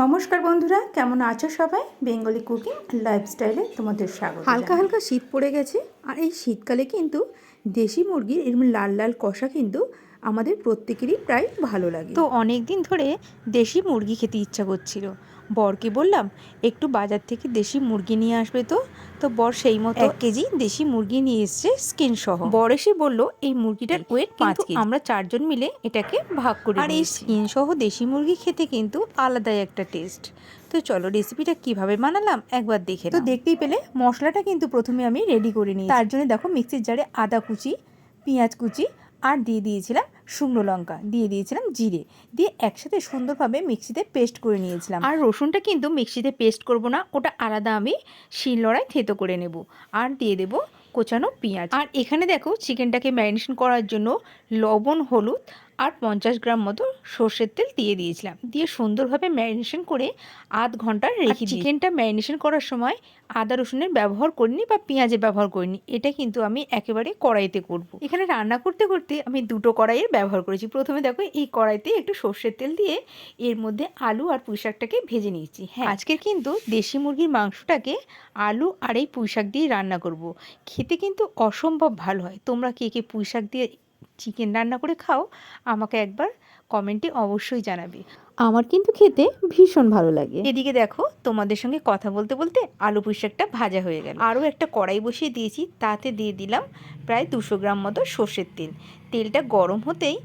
নমস্কার বন্ধুরা, কেমন আছো সবাই? বেঙ্গলি কুকিং লাইফস্টাইলে তোমাদের স্বাগত হালকা হালকা শীত পড়ে গেছে, আর এই শীতকালে কিন্তু দেশি মুরগির এরকম লাল লাল কষা কিন্তু আমাদের প্রত্যেকেরই প্রায় ভালো লাগে। তো অনেক দিন ধরে দেশি মুরগি খেতে ইচ্ছা করছিল। বরকে বললাম একটু বাজার থেকে দেশি মুরগি নিয়ে আসবে তো? তো বর সেই মতো এক কেজি দেশি মুরগি নিয়ে এসছে স্কিন সহ। বর এসে বলল এই মুরগিটার ওয়েট পাঁচ কেজি। আমরা চারজন মিলে এটাকে ভাগ করি আর এই স্কিন সহ দেশি মুরগি খেতে কিন্তু আলাদাই একটা টেস্ট তো চলো রেসিপিটা কীভাবে বানালাম একবার দেখে তো দেখতেই পেলে মশলাটা কিন্তু প্রথমে আমি রেডি করে নিই তার জন্য দেখো মিক্সির জারে আদা কুচি পেঁয়াজ কুচি আর দিয়ে দিয়েছিলাম শুকনো লঙ্কা, দিয়ে দিয়েছিলাম জিরে। দিয়ে একসাথে সুন্দরভাবে মিক্সিতে পেস্ট করে নিয়েছিলাম। আর রসুনটা কিন্তু মিক্সিতে পেস্ট করব না, ওটা আলাদা আমি শিলনোড়ায় থেতো করে নেব। আর দিয়ে দেব কোচানো পেঁয়াজ। আর এখানে দেখো, চিকেনটাকে ম্যারিনেশন করার জন্য লবণ, হলুদ আর পঞ্চাশ গ্রাম মতো সর্ষের তেল দিয়ে দিয়েছিলাম। দিয়ে সুন্দরভাবে ম্যারিনেশন করে আধ ঘণ্টা রেখে চিকেনটা ম্যারিনেশন করার সময় আদা রসুনের ব্যবহার করিনি বা পেঁয়াজের ব্যবহার করিনি। এটা কিন্তু আমি একেবারে কড়াইতে করব। এখানে রান্না করতে করতে আমি দুটো কড়াইয়ের ব্যবহার করেছি। প্রথমে দেখো এই কড়াইতে একটু সর্ষের তেল দিয়ে এর মধ্যে আলু আর পুঁই শাকটাকে ভেজে নিয়েছি। হ্যাঁ আজকের কিন্তু দেশি মুরগির মাংসটাকে আলু আর এই পুঁই শাক দিয়ে রান্না করব। খেতে কিন্তু অসম্ভব ভালো হয়। তোমরা কে কে পুঁই শাক দিয়ে চিকেন রান্না করে খাও আমাকে একবার কমেন্টে অবশ্যই জানাবে। আমার কিন্তু খেতে ভীষণ ভালো লাগে। এদিকে দেখো তোমাদের সঙ্গে কথা বলতে বলতে আলু পুঁই শাকটা ভাজা হয়ে গেল। আরও একটা কড়াই বসিয়ে দিয়েছি তাতে দিয়ে দিলাম প্রায় দুশো গ্রাম মতো সর্ষের তেল। তেলটা গরম হতেই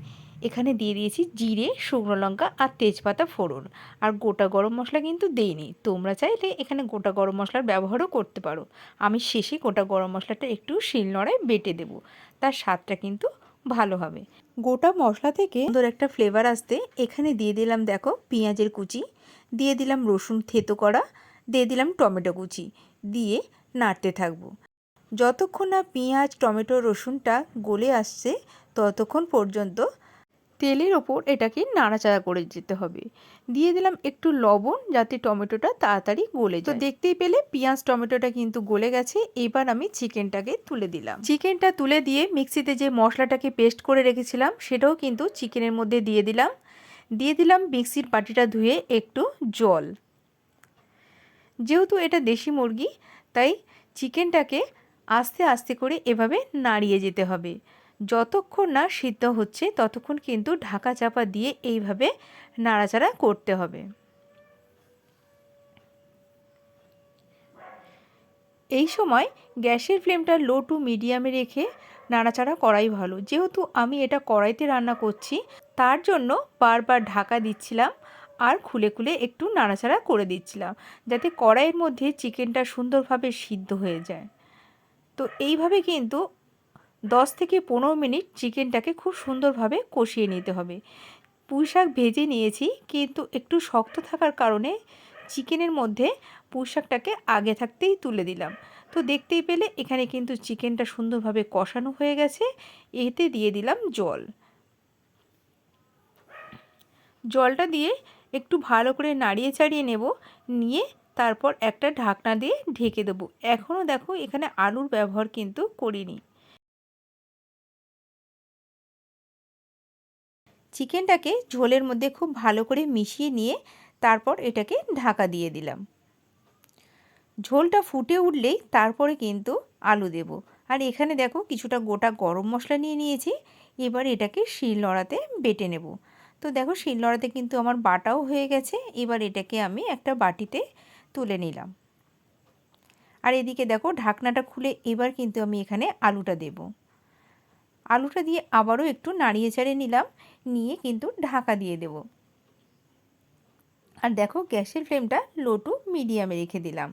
এখানে দিয়ে দিয়েছি জিরে শুকনো লঙ্কা আর তেজপাতা ফোড়ন। আর গোটা গরম মশলা কিন্তু দেইনি। তোমরা চাইলে এখানে গোটা গরম মশলার ব্যবহারও করতে পারো। আমি শেষে গোটা গরম মশলাটা একটু শিলনোড়ায় বেটে দেব। তার স্বাদটা কিন্তু ভালো হবে। গোটা মশলা থেকে সুন্দর একটা ফ্লেভার আসতে এখানে দিয়ে দিলাম দেখো পেঁয়াজের কুচি, দিয়ে দিলাম রসুন থেতো করা, দিয়ে দিলাম টমেটো কুচি, দিয়ে নাড়তে থাকব। যতক্ষণ না পেঁয়াজ, টমেটো, রসুনটা গলে আসছে, ততক্ষণ পর্যন্ত তেলের ওপর এটাকে নাড়াচাড়া করে যেতে হবে। দিয়ে দিলাম একটু লবণ যাতে টমেটোটা তাড়াতাড়ি গলে যায়। তো দেখতেই পেলে পেঁয়াজ টমেটোটা কিন্তু গলে গেছে। এবার আমি চিকেনটাকে তুলে দিলাম। চিকেনটা তুলে দিয়ে মিক্সিতে যে মশলাটাকে পেস্ট করে রেখেছিলাম সেটাও কিন্তু চিকেনের মধ্যে দিয়ে দিলাম। দিয়ে দিলাম মিক্সির বাটিটা ধুয়ে একটু জল। যেহেতু এটা দেশি মুরগি তাই চিকেনটাকে আস্তে আস্তে করে এভাবে নাড়িয়ে যেতে হবে। যতক্ষণ না সিদ্ধ হচ্ছে, ততক্ষণ কিন্তু ঢাকা চাপা দিয়ে এইভাবে নাড়াচাড়া করতে হবে। এই সময় গ্যাসের ফ্লেমটা লো টু মিডিয়ামে রেখে নাড়াচাড়া করাই ভালো। যেহেতু আমি এটা কড়াইতে রান্না করছি, তার জন্য বারবার ঢাকা দিচ্ছিলাম আর খুলে খুলে একটু নাড়াচাড়া করে দিচ্ছিলাম, যাতে কড়াইয়ের মধ্যে চিকেনটা সুন্দরভাবে সিদ্ধ হয়ে যায়। তো এইভাবে কিন্তু দশ থেকে পনেরো মিনিট চিকেনটাকে খুব সুন্দরভাবে কষিয়ে নিতে হবে। পুঁই শাক ভেজে নিয়েছি, কিন্তু একটু শক্ত থাকার কারণে চিকেনের মধ্যে পুঁই শাকটাকে আগে থাকতেই তুলে দিলাম। তো দেখতেই পেলে এখানে কিন্তু চিকেনটা সুন্দরভাবে কষানো হয়ে গেছে, এতে দিয়ে দিলাম জল। জলটা দিয়ে একটু ভালো করে নাড়িয়ে চাড়িয়ে নেব, নিয়ে তারপর একটা ঢাকনা দিয়ে ঢেকে দেবো। এখনও দেখো এখানে আলুর ব্যবহার কিন্তু করিনি। চিকেনটাকে ঝোলের মধ্যে খুব ভালো করে মিশিয়ে নিয়ে তারপর এটাকে ঢাকা দিয়ে দিলাম। ঝোলটা ফুটে উঠলেই তারপরে কিন্তু আলু দেব। আর এখানে দেখো কিছুটা গোটা গরম মশলা নিয়ে নিয়েছি, এবার এটাকে শিল নড়াতে বেটে নেব। তো দেখো শিল নড়াতে কিন্তু আমার বাটাও হয়ে গেছে, এবার এটাকে আমি একটা বাটিতে তুলে নিলাম। আর এদিকে দেখো ঢাকনাটা খুলে এবার কিন্তু আমি এখানে আলুটা দেব। আলুটা দিয়ে আবারও একটু নাড়িয়ে চাড়িয়ে নিলাম। নিয়ে কিন্তু ঢাকা দিয়ে দেব। আর দেখো গ্যাসের ফ্লেমটা লো টু মিডিয়ামে রেখে দিলাম।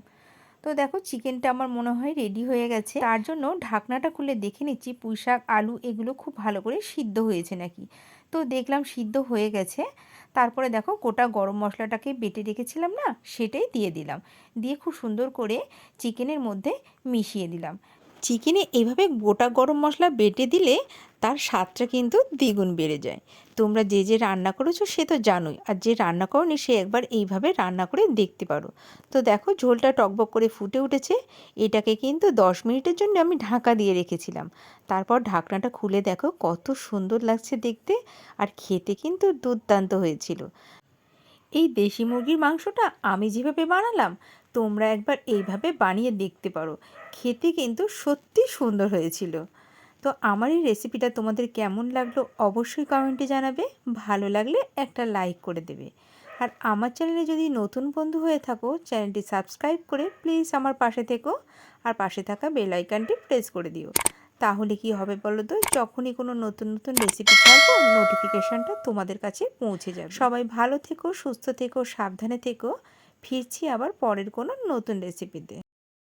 তো দেখো চিকেনটা আমার মনে হয় রেডি হয়ে গেছে। তার জন্য ঢাকনাটা খুলে দেখে নিচ্ছি পুঁই শাক আলু এগুলো খুব ভালো করে সিদ্ধ হয়েছে নাকি। তো দেখলাম সিদ্ধ হয়ে গেছে। তারপরে দেখো গোটা গরম মশলাটাকে বেটে রেখেছিলাম না, সেটাই দিয়ে দিলাম। দিয়ে খুব সুন্দর করে চিকেনের মধ্যে মিশিয়ে দিলাম। চিকেনে এইভাবে গোটা গরম মশলা বেটে দিলে তার স্বাদটা কিন্তু দ্বিগুণ বেড়ে যায়। তোমরা যে যে রান্না করেছ সে তো জানোই, আর যে রান্না করনি সে একবার এইভাবে রান্না করে দেখতে পারো। তো দেখো ঝোলটা টকবক করে ফুটে উঠেছে, এটাকে কিন্তু দশ মিনিটের জন্য আমি ঢাকা দিয়ে রেখেছিলাম। তারপর ঢাকনাটা খুলে দেখো কত সুন্দর লাগছে দেখতে, আর খেতে কিন্তু দুর্দান্ত হয়েছিল। এই দেশি মুরগির মাংসটা আমি যেভাবে বানালাম, তোমরা একবার এইভাবে বানিয়ে দেখতে পারো। খেতে কিন্তু সত্যি সুন্দর হয়েছিল। তো আমার এই রেসিপিটা তোমাদের কেমন লাগল অবশ্যই কমেন্টে জানাবে। ভালো লাগলে একটা লাইক করে দেবে। আর আমার চ্যানেলে যদি নতুন বন্ধু হয়ে থাকো চ্যানেলটি সাবস্ক্রাইব করে প্লিজ আমার পাশে থেকো। আর পাশে থাকা বেল আইকনটি প্রেস করে দিও। তাহলে কি হবে বলো তো? যখনই কোনো নতুন নতুন রেসিপি ছাড়বো নোটিফিকেশানটা তোমাদের কাছে পৌঁছে যাবে। সবাই ভালো থেকো, সুস্থ থেকো, সাবধানে থেকো। ফিরছি আবার পরের কোনো নতুন রেসিপিতে